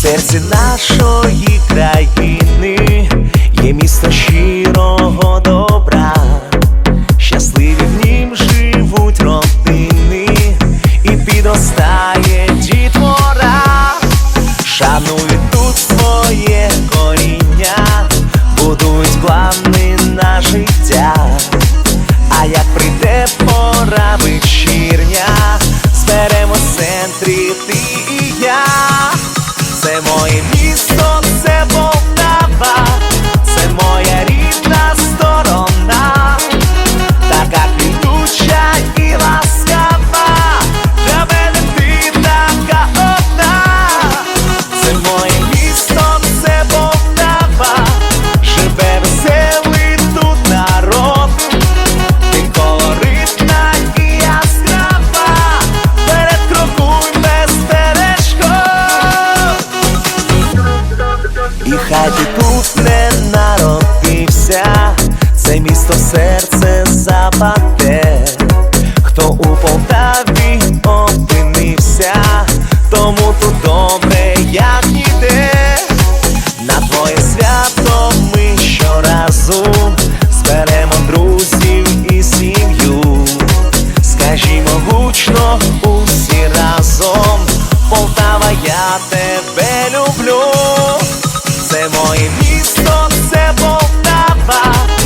серці нашої країни. Є місто щирого добра, щасливі в нім живуть родини, і підростає дітвора, шанують тут своє коріння, будують плани на життя. А як прийде пора вечірня, моє місто, темряві опинився, тому тут добре, як ніде. На твоє свято ми щоразу зберемо друзів і сім'ю. Скажімо, гучно усі разом, Полтава, я тебе люблю, це моє місто, це Полтава.